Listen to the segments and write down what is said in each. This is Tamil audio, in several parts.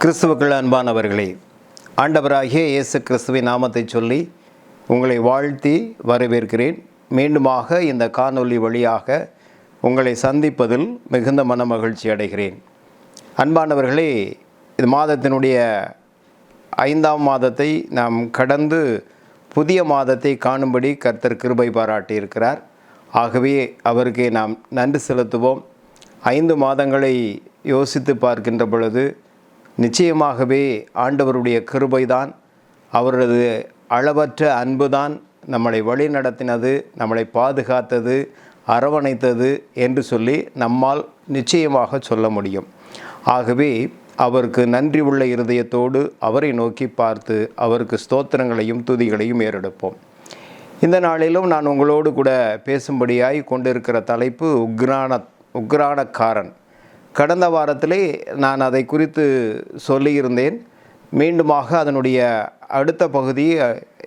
கிறிஸ்துவுக்குள் அன்பானவர்களே ஆண்டவராகிய இயேசு கிறிஸ்துவின் நாமத்தை சொல்லி உங்களை வாழ்த்தி வரவேற்கிறேன். மீண்டுமாக இந்த காணொளி வழியாக உங்களை சந்திப்பதில் மிகுந்த மன மகிழ்ச்சி அடைகிறேன். அன்பானவர்களே இது மாதத்தினுடைய ஐந்தாம் மாதத்தை நாம் கடந்து புதிய மாதத்தை காணும்படி கர்த்தர் கிருபை பாராட்டியிருக்கிறார். ஆகவே அவருக்கு நாம் நன்றி செலுத்துவோம். ஐந்து மாதங்களை யோசித்து பார்க்கின்ற பொழுது நிச்சயமாகவே ஆண்டவருடைய கிருபைதான் அவரது அளவற்ற அன்புதான் நம்மளை வழி நடத்தினது நம்மளை பாதுகாத்தது அரவணைத்தது என்று சொல்லி நம்மால் நிச்சயமாக சொல்ல முடியும். ஆகவே அவருக்கு நன்றி உள்ள இருதயத்தோடு அவரை நோக்கி பார்த்து அவருக்கு ஸ்தோத்திரங்களையும் துதிகளையும் ஏறெடுப்போம். இந்த நாளிலும் நான் உங்களோடு கூட பேசும்படியாய் கொண்டிருக்கிற தலைப்பு உக்ரான உக்ரானக்காரன் கடந்த வாரத்திலே நான் அதை குறித்து சொல்லியிருந்தேன். மீண்டுமாக அதனுடைய அடுத்த பகுதி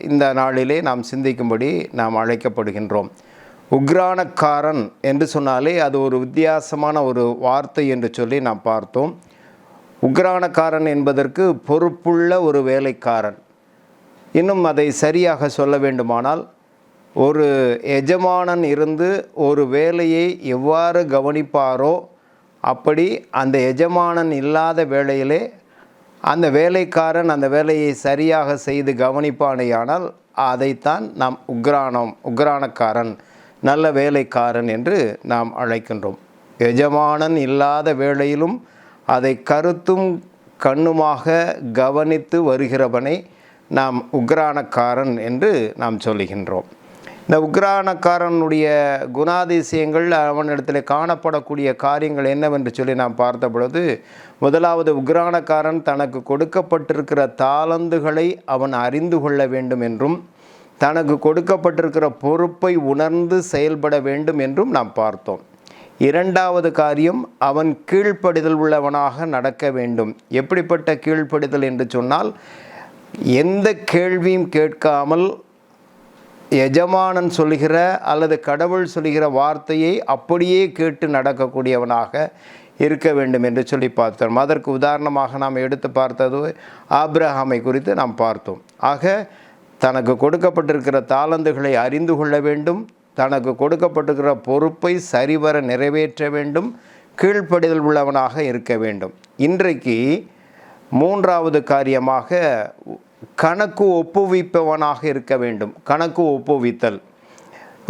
இந்த நாளிலே நாம் சிந்திக்கும்படி நாம் அழைக்கப்படுகின்றோம். உக்ரானக்காரன் என்று சொன்னாலே அது ஒரு வித்தியாசமான ஒரு வார்த்தை என்று சொல்லி நாம் பார்த்தோம். உக்ரானக்காரன் என்பதற்கு பொறுப்புள்ள ஒரு வேலைக்காரன். இன்னும் அதை சரியாக சொல்ல வேண்டுமானால் ஒரு எஜமானன் இருந்து ஒரு வேலையை எவ்வாறு கவனிப்பாரோ அப்படி அந்த எஜமானன் இல்லாத வேளையிலே அந்த வேலைக்காரன் அந்த வேலையை சரியாக செய்து கவனிப்பானேயானால் அதைத்தான் நாம் உக்ரானம் உக்ரானக்காரன் நல்ல வேலைக்காரன் என்று நாம் அழைக்கின்றோம். எஜமானன் இல்லாத வேளையிலும் அதை கருத்தும் கண்ணுமாக கவனித்து வருகிறவனை நாம் உக்ரானக்காரன் என்று நாம் சொல்லுகின்றோம் இந்த உக்ரானக்காரனுடைய குணாதிசயங்கள் அவனிடத்தில் காணப்படக்கூடிய காரியங்கள் என்னவென்று சொல்லி நாம் பார்த்த பொழுது முதலாவது உக்ரானக்காரன் தனக்கு கொடுக்கப்பட்டிருக்கிற தாளந்துகளை அவன் அறிந்து கொள்ள வேண்டும் என்றும் தனக்கு கொடுக்கப்பட்டிருக்கிற பொறுப்பை உணர்ந்து செயல்பட வேண்டும் என்றும் நாம் பார்த்தோம். இரண்டாவது காரியம் அவன் கீழ்ப்படிதல் உள்ளவனாக நடக்க வேண்டும். எப்படிப்பட்ட கீழ்ப்படிதல் என்று சொன்னால் எந்த கேள்வியும் கேட்காமல் எஜமானன் சொல்கிற அல்லது கடவுள் சொல்கிற வார்த்தையை அப்படியே கேட்டு நடக்கக்கூடியவனாக இருக்க வேண்டும் என்று சொல்லி பார்த்தோம். அதற்கு உதாரணமாக நாம் எடுத்து பார்த்தது ஆப்ரஹாமை குறித்து நாம் பார்த்தோம். ஆக தனக்கு கொடுக்கப்பட்டிருக்கிற தாளந்துகளை அறிந்து கொள்ள வேண்டும். தனக்கு கொடுக்கப்பட்டிருக்கிற பொறுப்பை சரிவர நிறைவேற்ற வேண்டும். கீழ்ப்படிதல் உள்ளவனாக இருக்க வேண்டும். இன்றைக்கு மூன்றாவது காரியமாக கணக்கு ஒப்புவிப்பவனாக இருக்க வேண்டும். கணக்கு ஒப்புவித்தல்.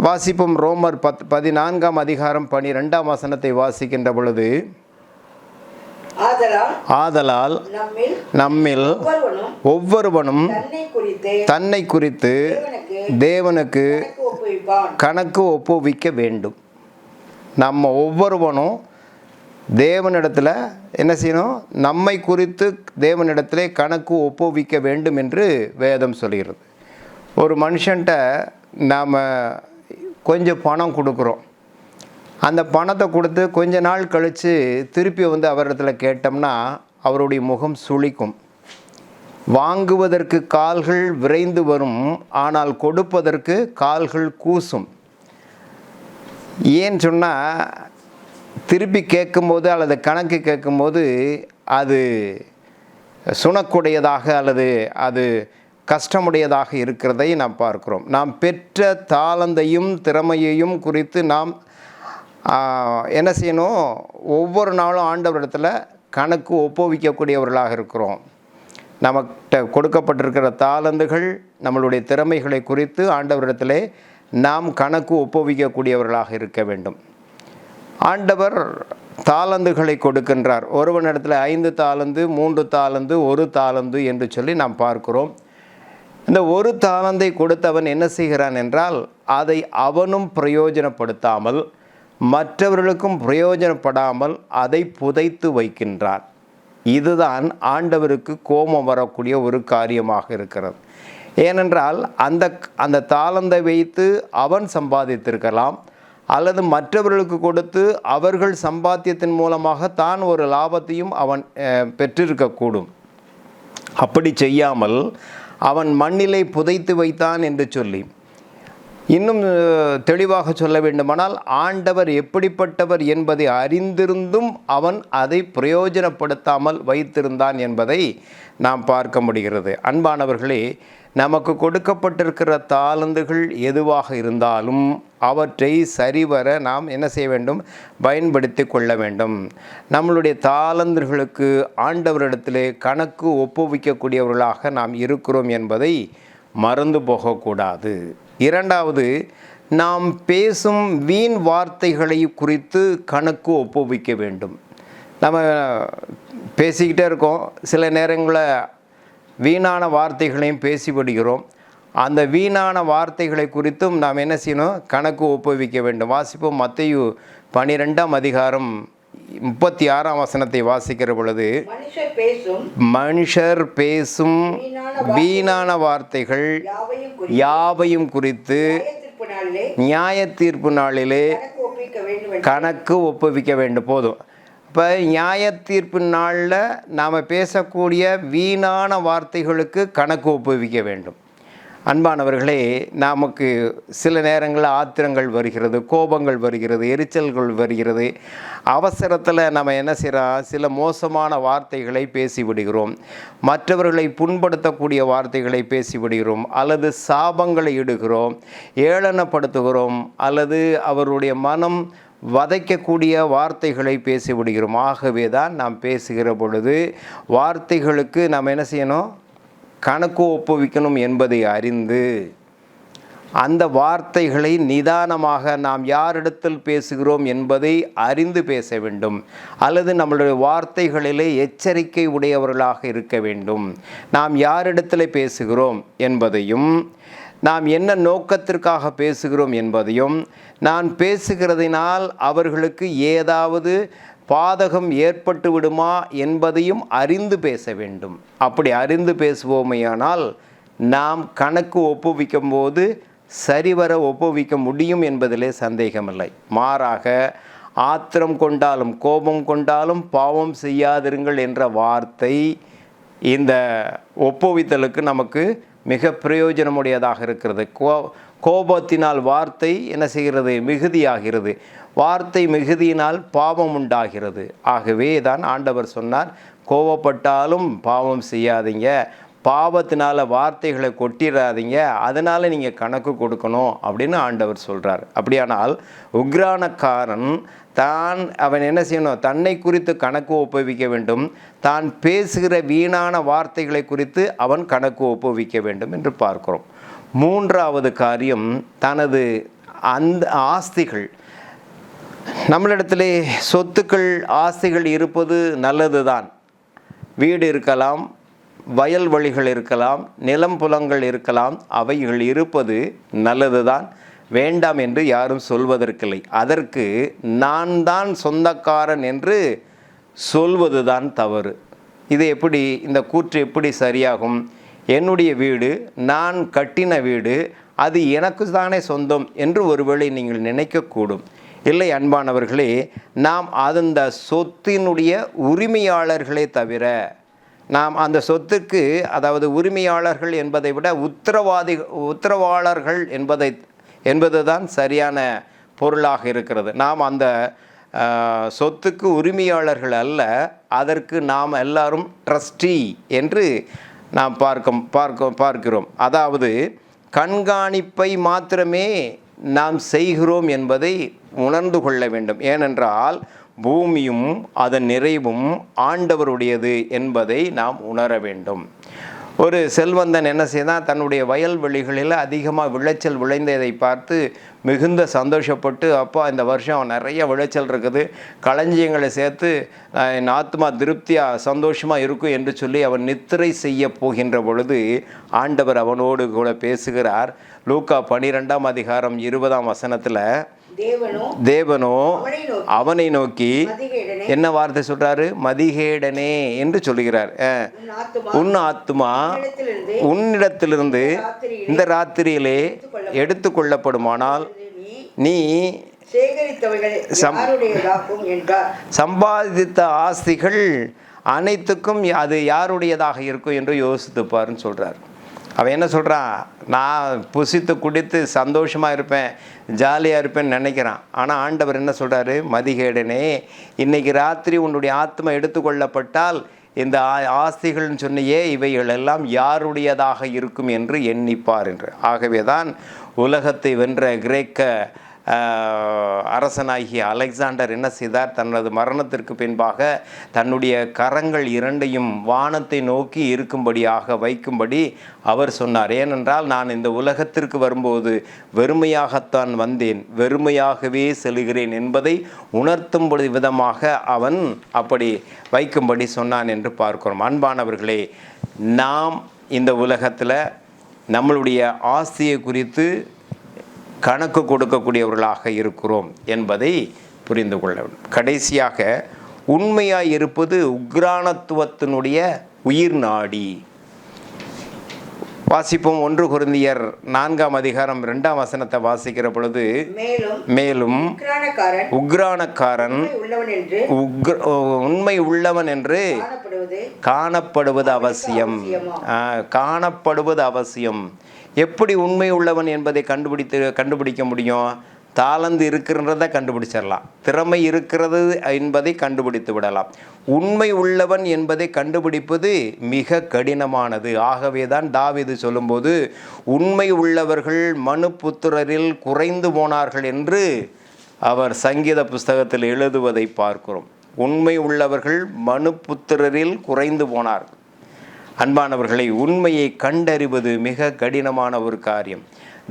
வாசிப்பும் ரோமர் பத் பதினான்காம் அதிகாரம் பனிரெண்டாம் வசனத்தை வாசிக்கின்ற பொழுது ஆதலால் நம்மில் ஒவ்வொருவனும் தன்னை குறித்து தேவனுக்கு கணக்கு ஒப்புவிக்க வேண்டும். நம்ம ஒவ்வொருவனும் தேவனிடத்தில் என்ன செய்யணும்? நம்மை குறித்து தேவனிடத்திலே கணக்கு ஒப்புவிக்க வேண்டும் என்று வேதம் சொல்கிறது. ஒரு மனுஷன்ட்ட நாம் கொஞ்சம் பணம் கொடுக்குறோம். அந்த பணத்தை கொடுத்து கொஞ்ச நாள் கழித்து திருப்பி வந்து அவரிடத்துல கேட்டோம்னா அவருடைய முகம் சுளிக்கும். வாங்குவதற்கு கால்கள் விரைந்து வரும் ஆனால் கொடுப்பதற்கு கால்கள் கூசும். ஏன்னு சொன்னால் திருப்பி கேட்கும்போது அல்லது கணக்கு கேட்கும்போது அது சுணக்குடையதாக அல்லது அது கஷ்டமுடையதாக இருக்கிறதை நாம் பார்க்கிறோம். நாம் பெற்ற தாளந்தையும் திறமையையும் குறித்து நாம் என்ன செய்யணும்? ஒவ்வொரு நாளும் ஆண்டவரிடத்தில் கணக்கு ஒப்புவிக்கக்கூடியவர்களாக இருக்கிறோம். நமக்கிட்ட கொடுக்கப்பட்டிருக்கிற தாளந்துகள் நம்மளுடைய திறமைகளை குறித்து ஆண்டவரிடத்திலே நாம் கணக்கு ஒப்புவிக்கக்கூடியவர்களாக இருக்க வேண்டும். ஆண்டவர் தாளந்துகளை கொடுக்கின்றார். ஒருவனிடத்தில் ஐந்து தாளந்து மூன்று தாளந்து ஒரு தாளந்து என்று சொல்லி நாம் பார்க்கிறோம். இந்த ஒரு தாளந்தை கொடுத்தவன் என்ன செய்கிறான் என்றால் அதை அவனும் பிரயோஜனப்படுத்தாமல் மற்றவர்களுக்கும் பிரயோஜனப்படாமல் அதை புதைத்து வைக்கின்றான். இதுதான் ஆண்டவருக்கு கோபம் வரக்கூடிய ஒரு காரியமாக இருக்கிறது. ஏனென்றால் அந்த அந்த தாளந்தை வைத்து அவன் சம்பாதித்திருக்கலாம் அல்லது மற்றவர்களுக்கு கொடுத்து அவர்கள் சம்பாத்தியத்தின் மூலமாக தான் ஒரு லாபத்தையும் அவன் பெற்றிருக்கக்கூடும். அப்படி செய்யாமல் அவன் மண்ணிலை புதைத்து வைத்தான் என்று சொல்லி. இன்னும் தெளிவாக சொல்ல வேண்டுமானால் ஆண்டவர் எப்படிப்பட்டவர் என்பதை அறிந்திருந்தும் அவன் அதை பிரயோஜனப்படுத்தாமல் வைத்திருந்தான் என்பதை நாம் பார்க்க முடிகிறது. அன்பானவர்களே நமக்கு கொடுக்கப்பட்டிருக்கிற தாளந்துகள் எதுவாக இருந்தாலும் அவற்றை சரிவர நாம் என்ன செய்ய வேண்டும்? பயன்படுத்தி கொள்ள வேண்டும். நம்மளுடைய தாளந்துகளுக்கு ஆண்டவரிடத்திலே கணக்கு ஒப்புவிக்கக்கூடியவர்களாக நாம் இருக்கிறோம் என்பதை மறந்து போகக்கூடாது. இரண்டாவது நாம் பேசும் வீண் வார்த்தைகளை குறித்து கணக்கு ஒப்புவிக்க வேண்டும். நம்ம பேசிக்கிட்டே இருக்கோம். சில நேரங்களில் வீணான வார்த்தைகளையும் பேசிவிடுகிறோம். அந்த வீணான வார்த்தைகளை குறித்தும் நாம் என்ன செய்யணும்? கணக்கு ஒப்புவிக்க வேண்டும். வாசிப்போம் மத்தையு பனிரெண்டாம் அதிகாரம் முப்பத்தி ஆறாம் வசனத்தை வாசிக்கிற பொழுது மனுஷர் பேசும் வீணான வார்த்தைகள் யாவையும் குறித்து நியாய தீர்ப்பு நாளிலே கணக்கு ஒப்புவிக்க வேண்டும். போதும். இப்போ நியாய தீர்ப்பு நாளில் நாம் பேசக்கூடிய வீணான வார்த்தைகளுக்கு கணக்கு ஒப்புவிக்க வேண்டும். அன்பானவர்களே நமக்கு சில நேரங்களில் ஆத்திரங்கள் வருகிறது கோபங்கள் வருகிறது எரிச்சல்கள் வருகிறது. அவசரத்தில் நம்ம என்ன செய்கிறோம் சில மோசமான வார்த்தைகளை பேசிவிடுகிறோம். மற்றவர்களை புண்படுத்தக்கூடிய வார்த்தைகளை பேசிவிடுகிறோம். அல்லது சாபங்களை இடுகிறோம் ஏளனப்படுத்துகிறோம். அல்லது அவருடைய மனம் வதைக்கக்கூடிய வார்த்தைகளை பேசிவிடுகிறோம். ஆகவே தான் நாம் பேசுகிற பொழுது வார்த்தைகளுக்கு நாம் என்ன செய்யணும்? கணக்கு ஒப்புவிக்கணும் என்பதை அறிந்து அந்த வார்த்தைகளை நிதானமாக நாம் யாரிடத்தில் பேசுகிறோம் என்பதை அறிந்து பேச வேண்டும். அல்லது நம்மளுடைய வார்த்தைகளிலே எச்சரிக்கை உடையவர்களாக இருக்க வேண்டும். நாம் யாரிடத்தில் பேசுகிறோம் என்பதையும் நாம் என்ன நோக்கத்திற்காக பேசுகிறோம் என்பதையும் நான் பேசுகிறதினால் அவர்களுக்கு ஏதாவது பாதகம் ஏற்பட்டு விடுமா என்பதையும் அறிந்து பேச வேண்டும். அப்படி அறிந்து பேசுவோமையானால் நாம் கணக்கு ஒப்புவிக்கும் போது சரிவர ஒப்புவிக்க முடியும் என்பதிலே சந்தேகமில்லை. மாறாக ஆத்திரம் கொண்டாலும் கோபம் கொண்டாலும் பாவம் செய்யாதிருங்கள் என்ற வார்த்தை இந்த ஒப்புவித்தலுக்கு நமக்கு மிக பிரயோஜனமுடையதாக இருக்கிறது. கோ கோபத்தினால் வார்த்தை என்ன செய்கிறது? மிகுதியாகிறது. வார்த்தை மிகுதியினால் பாவம் உண்டாகிறது. ஆகவே தான் ஆண்டவர் சொன்னார் கோபப்பட்டாலும் பாவம் செய்யாதீங்க. பாவத்தினால் வார்த்தைகளை கொட்டிடாதீங்க அதனால் நீங்கள் கணக்கு கொடுக்கணும் அப்படின்னு ஆண்டவர் சொல்கிறார் அப்படியானால் உக்ரானக்காரன் தான் அவன் என்ன செய்யணும்? தன்னை குறித்து கணக்கு ஒப்புவிக்க வேண்டும். தான் பேசுகிற வீணான வார்த்தைகளை குறித்து அவன் கணக்கு ஒப்புவிக்க வேண்டும் என்று பார்க்கிறோம். மூன்றாவது காரியம் தனது அந்த ஆஸ்திகள். நம்மளிடத்திலே சொத்துக்கள் ஆஸ்திகள் இருப்பது நல்லது தான் வீடு இருக்கலாம் வயல்வெளிகள் இருக்கலாம் நிலம் புலங்கள் இருக்கலாம் அவைகள் இருப்பது நல்லது தான் வேண்டாம் என்று யாரும் சொல்வதற்கில்லை. அதற்கு நான் தான் சொந்தக்காரன் என்று சொல்வதுதான் தவறு. இது எப்படி இந்த கூற்று எப்படி சரியாகும்? என்னுடைய வீடு நான் கட்டின வீடு அது எனக்கு தானே சொந்தம் என்று ஒருவேளை நீங்கள் நினைக்கக்கூடும். இல்லை அன்பானவர்களே நாம் அந்த சொத்தினுடைய உரிமையாளர்களே தவிர நாம் அந்த சொத்துக்கு அதாவது உரிமையாளர்கள் என்பதை விட உத்தரவாதி உத்தரவாளர்கள் என்பதை என்பது தான் சரியான பொருளாக இருக்கிறது. நாம் அந்த சொத்துக்கு உரிமையாளர்கள் அல்ல அதற்கு நாம் எல்லாரும் ட்ரஸ்டி என்று நாம் பார்க்க பார்க்க பார்க்கிறோம். அதாவது கண்காணிப்பை மாத்திரமே நாம் செய்கிறோம் என்பதை உணர்ந்து கொள்ள வேண்டும். ஏனென்றால் பூமியும் அதன் நிறைவும் ஆண்டவருடையது என்பதை நாம் உணர வேண்டும். ஒரு செல்வந்தன் என்ன செய்தான்? தன்னுடைய வயல்வெளிகளில் அதிகமாக விளைச்சல் விளைந்ததை பார்த்து மிகுந்த சந்தோஷப்பட்டு அப்பா இந்த வருஷம் நிறைய விளைச்சல் இருக்குது. களஞ்சியங்களை சேர்த்து என் ஆத்மா திருப்தியாக சந்தோஷமாக இருக்கும் என்று சொல்லி அவன் நித்திரை செய்ய போகின்ற பொழுது ஆண்டவர் அவனோடு கூட பேசுகிறார். லூக்கா பனிரெண்டாம் அதிகாரம் இருபதாம் வசனத்தில் தேவனோ அவனை நோக்கி என்ன வார்த்தை சொல்றாரு? மதிகேடனே என்று சொல்கிறார் அஹ், உன் ஆத்துமா உன்னிடத்திலிருந்து இந்த ராத்திரியிலே எடுத்துக்கொள்ளப்படுமானால் நீ நீ சம்பாதித்த ஆஸ்திகள் அனைத்துக்கும் அது யாருடையதாக இருக்கும் என்று யோசித்துப்பாருன்னு சொல்றார். அவன் என்ன சொல்கிறான் நான் புசித்து குடித்து சந்தோஷமாக இருப்பேன் ஜாலியாக இருப்பேன்னு நினைக்கிறான். ஆனால் ஆண்டவர் என்ன சொல்கிறாரு மதிகேடனே இன்றைக்கி ராத்திரி உன்னுடைய ஆத்மா எடுத்துக்கொள்ளப்பட்டால் இந்த ஆ- ஆஸ்திகள்னு சொன்னியே இவைகள் எல்லாம் யாருடையதாக இருக்கும் என்று எண்ணிப்பார் என்று. ஆகவே தான் உலகத்தை வென்ற கிரேக்க அரசனாகிய அலெக்சாண்டர் என்ன செய்தார்? தனது மரணத்திற்கு பின்பாக தன்னுடைய கரங்கள் இரண்டையும் வானத்தை நோக்கி இருக்கும்படியாக வைக்கும்படி அவர் சொன்னார். ஏனென்றால் நான் இந்த உலகத்திற்கு வரும்போது வெறுமையாகத்தான் வந்தேன். வெறுமையாகவே செல்கிறேன் என்பதை உணர்த்தும் விதமாக அவன் அப்படி வைக்கும்படி சொன்னான் என்று பார்க்கிறோம். அன்பானவர்களே நாம் இந்த உலகத்தில் நம்மளுடைய ஆஸ்தியை குறித்து கணக்கு கொடுக்கக்கூடியவர்களாக இருக்கிறோம் என்பதை புரிந்து கொள்ள வேண்டும். கடைசியாக உண்மையாய் இருப்பது உக்ரானத்துவத்தினுடைய உயிர் நாடி. வாசிப்போம் ஒன்று குருந்தியர் நான்காம் அதிகாரம் ரெண்டாம் வசனத்தை வாசிக்கிற பொழுது மேலும் உக்ரானக்காரன் உண்மை உள்ளவன் என்று காணப்படுவது அவசியம். காணப்படுவது அவசியம். எப்படி உண்மை உள்ளவன் என்பதை கண்டுபிடித்து கண்டுபிடிக்க முடியும்? தாளந்து இருக்கிறத கண்டுபிடிச்சிடலாம். திறமை இருக்கிறது என்பதை கண்டுபிடித்து விடலாம். உண்மை உள்ளவன் என்பதை கண்டுபிடிப்பது மிக கடினமானது. ஆகவே தான் தாவிது சொல்லும்போது உண்மை உள்ளவர்கள் மனு புத்திரரில் குறைந்து போனார்கள் என்று அவர் சங்கீத புஸ்தகத்தில் எழுதுவதை பார்க்கிறோம். உண்மை உள்ளவர்கள் மனு புத்திரரில் குறைந்து போனார்கள். அன்பானவர்களை உண்மையை கண்டறிவது மிக கடினமான ஒரு காரியம்.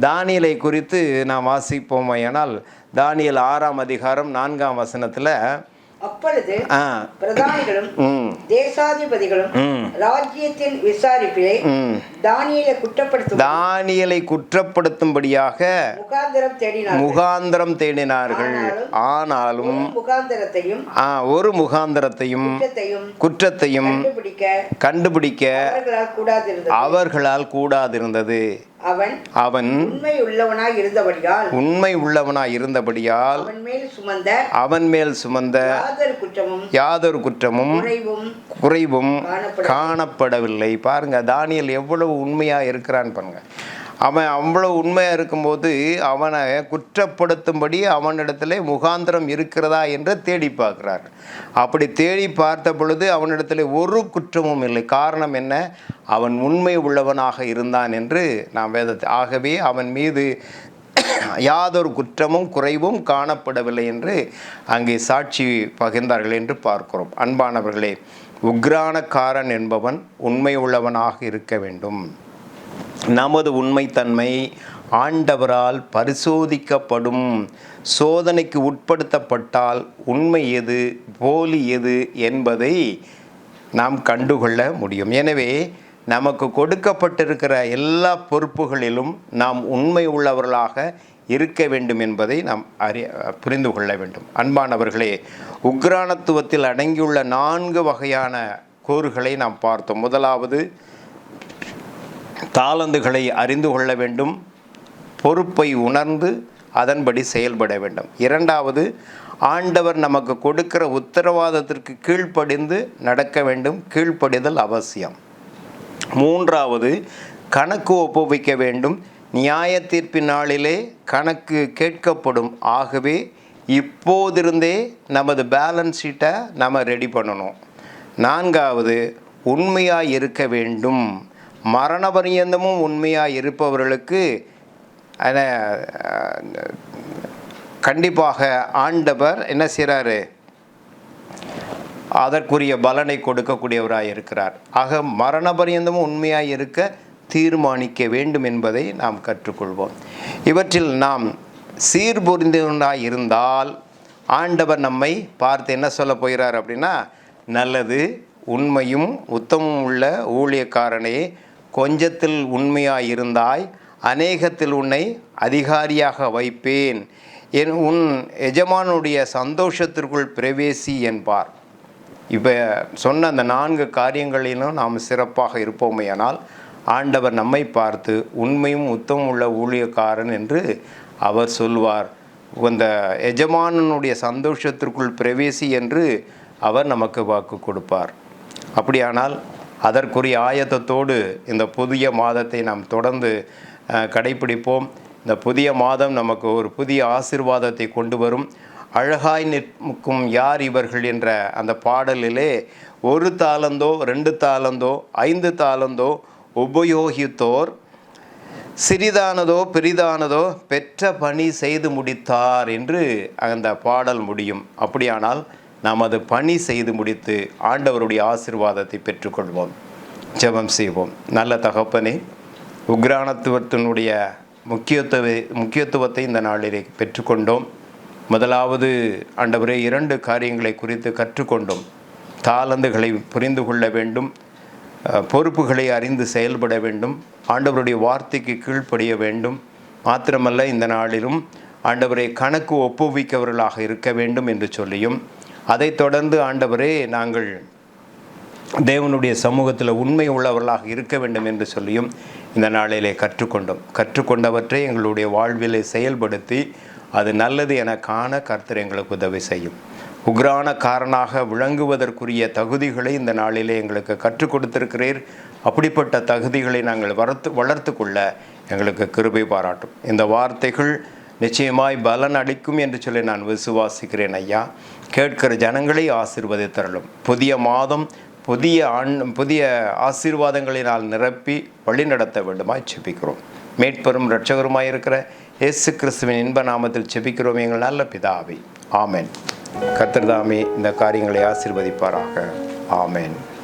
தானியலை குறித்து நாம் வாசிப்போமையானால் தானியல் ஆறாம் அதிகாரம் நான்காம் வசனத்தில் அப்பொழுது பிரதானிகளும் தேசாதிபதிகளும் ராஜ்யத்தின் விசாரிப்பிலே தானியேலை குற்றப்படுத்தும் தானியலை குற்றப்படுத்தும்படியாக முகாந்திரம் தேடினார் முகாந்திரம் தேடினார்கள். ஆனாலும் முகாந்திரத்தையும் ஒரு முகாந்திரத்தையும் குற்றத்தையும் கண்டுபிடிக்க அவர்களால் கூடாதிருந்தது. அவன் அவன் உண்மை உள்ளவனாய் இருந்தபடியால் உண்மை உள்ளவனாய் இருந்தபடியால் அவன் மேல் சுமந்த அவன் மேல் சுமந்த யாதொரு குற்றமும் யாதொரு குற்றமும் குறைவும் குறைவும் காணப்பட காணப்படவில்லை. பாருங்க தானியல் எவ்வளவு உண்மையா இருக்கிறான்னு பாருங்க. அவன் அவ்வளோ உண்மையாக இருக்கும்போது அவனை குற்றப்படுத்தும்படி அவனிடத்தில் முகாந்திரம் இருக்கிறதா என்று தேடி பார்க்குறார். அப்படி தேடி பார்த்த பொழுது அவனிடத்தில் ஒரு குற்றமும் இல்லை. காரணம் என்ன? அவன் உண்மை உள்ளவனாக இருந்தான் என்று நாம் வேதத்தை ஆகவே அவன் மீது யாதொரு குற்றமும் குறைவும் காணப்படவில்லை என்று அங்கே சாட்சி பகிர்ந்தார்கள் என்று பார்க்கிறோம். அன்பானவர்களே உக்ரானக்காரன் என்பவன் உண்மை உள்ளவனாக இருக்க வேண்டும். நமது உண்மைத்தன்மை ஆண்டவரால் பரிசோதிக்கப்படும். சோதனைக்கு உட்படுத்தப்பட்டால் உண்மை எது போலி எது என்பதை நாம் கண்டுகொள்ள முடியும். எனவே நமக்கு கொடுக்கப்பட்டிருக்கிற எல்லா பொறுப்புகளிலும் நாம் உண்மை உள்ளவர்களாக இருக்க வேண்டும் என்பதை நாம் அறி புரிந்து கொள்ள வேண்டும். அன்பானவர்களே உக்ரானத்துவத்தில் அடங்கியுள்ள நான்கு வகையான கூறுகளை நாம் பார்த்தோம். முதலாவது தாளந்துகளை அறிந்து கொள்ள வேண்டும் பொறுப்பை உணர்ந்து அதன்படி செயல்பட வேண்டும். இரண்டாவது ஆண்டவர் நமக்கு கொடுக்கிற உத்தரவாதத்திற்கு கீழ்ப்படிந்து நடக்க வேண்டும் கீழ்ப்படிதல் அவசியம். மூன்றாவது கணக்கு ஒப்புவிக்க வேண்டும். நியாய தீர்ப்பின் நாளிலே கணக்கு கேட்கப்படும். ஆகவே இப்போதிருந்தே நமது பேலன்ஸ் ஷீட்டை நம்ம ரெடி பண்ணணும். நான்காவது உண்மையாக இருக்க வேண்டும். மரண பரியந்தமும் உண்மையாக இருப்பவர்களுக்கு கண்டிப்பாக ஆண்டவர் என்ன செய்கிறாரு அதற்குரிய பலனை கொடுக்கக்கூடியவராக இருக்கிறார். ஆக மரண பரியந்தமும் உண்மையாக இருக்க தீர்மானிக்க வேண்டும் என்பதை நாம் கற்றுக்கொள்வோம். இவற்றில் நாம் சீர்பொருந்தவராய் இருந்தால் ஆண்டவர் நம்மை பார்த்து என்ன சொல்ல போகிறார் அப்படின்னா நல்லது உண்மையும் உத்தமும் உள்ள ஊழியக்காரனே கொஞ்சத்தில் உண்மையாயிருந்தாய் அநேகத்தில் உன்னை அதிகாரியாக வைப்பேன். என் உன் எஜமானுடைய சந்தோஷத்திற்குள் பிரவேசி என்பார். இப்போ சொன்ன அந்த நான்கு காரியங்களிலும் நாம் சிறப்பாக இருப்போமேயானால் ஆண்டவர் நம்மை பார்த்து உண்மையும் உத்தமும் உள்ள ஊழியக்காரன் என்று அவர் சொல்வார். அந்த எஜமானனுடைய சந்தோஷத்திற்குள் பிரவேசி என்று அவர் நமக்கு வாக்கு கொடுப்பார். அப்படியானால் அதற்குரிய ஆயத்தத்தோடு இந்த புதிய மாதத்தை நாம் தொடர்ந்து கடைபிடிப்போம். கடைப்பிடிப்போம் இந்த புதிய மாதம் நமக்கு ஒரு புதிய ஆசிர்வாதத்தை கொண்டு வரும். அழகாய் நிற்கும் யார் இவர்கள் என்ற அந்த பாடலிலே ஒரு தாளந்தோ ரெண்டு தாளந்தோ ஐந்து தாளந்தோ உபயோகித்தோர் சிறிதானதோ பெரிதானதோ பெற்ற பணி செய்து முடித்தார் என்று அந்த பாடல் முடியும். அப்படியானால் நாம் அது பணி செய்து முடித்து ஆண்டவருடைய ஆசீர்வாதத்தை பெற்றுக்கொள்வோம். ஜெபம் செய்வோம். நல்ல தகப்பனே உக்ரானத்துவத்தினுடைய முக்கியத்துவ முக்கியத்துவத்தை இந்த நாளிலே பெற்றுக்கொண்டோம். முதலாவது ஆண்டவரே இரண்டு காரியங்களை குறித்து கற்றுக்கொண்டோம். தாளந்துகளை புரிந்து கொள்ள வேண்டும். பொறுப்புகளை அறிந்து செயல்பட வேண்டும். ஆண்டவருடைய வார்த்தைக்கு கீழ்ப்படிய வேண்டும். மாத்திரமல்ல இந்த நாளிலும் ஆண்டவரை கணக்கு ஒப்புவிக்கவர்களாக இருக்க வேண்டும் என்று சொல்லியும் அதைத் தொடர்ந்து ஆண்டவரே நாங்கள் தேவனுடைய சமூகத்தில் உண்மை உள்ளவர்களாக இருக்க வேண்டும் என்று சொல்லியும் இந்த நாளிலே கற்றுக்கொண்டோம். கற்றுக்கொண்டவற்றை எங்களுடைய வாழ்விலே செயல்படுத்தி அது நல்லது என காண கர்த்தர் எங்களுக்கு உதவி செய்யும். உக்ரான காரனாக விளங்குவதற்குரிய தகுதிகளை இந்த நாளிலே எங்களுக்கு கற்றுக் கொடுத்திருக்கிறீர். அப்படிப்பட்ட தகுதிகளை நாங்கள் வளர்த்து வளர்த்து கொள்ள எங்களுக்கு கிருபை பாராட்டும். இந்த வார்த்தைகள் நிச்சயமாய் பலன் அளிக்கும் என்று சொல்லி நான் விசுவாசிக்கிறேன் ஐயா. கேட்கிற ஜனங்களை ஆசிர்வதித்தரலும் புதிய மாதம் புதிய ஆண் புதிய ஆசீர்வாதங்களினால் நிரப்பி வழிநடத்த வேண்டுமாய் செபிக்கிறோம். மீட்பெரும் இரட்சகருமாய் இருக்கிற இயேசு கிறிஸ்துவின் இன்ப நாமத்தில் செபிக்கிறோம் எங்கள் நல்ல பிதாவை. ஆமேன். கர்த்தர் இந்த காரியங்களை ஆசிர்வதிப்பாராக. ஆமென்.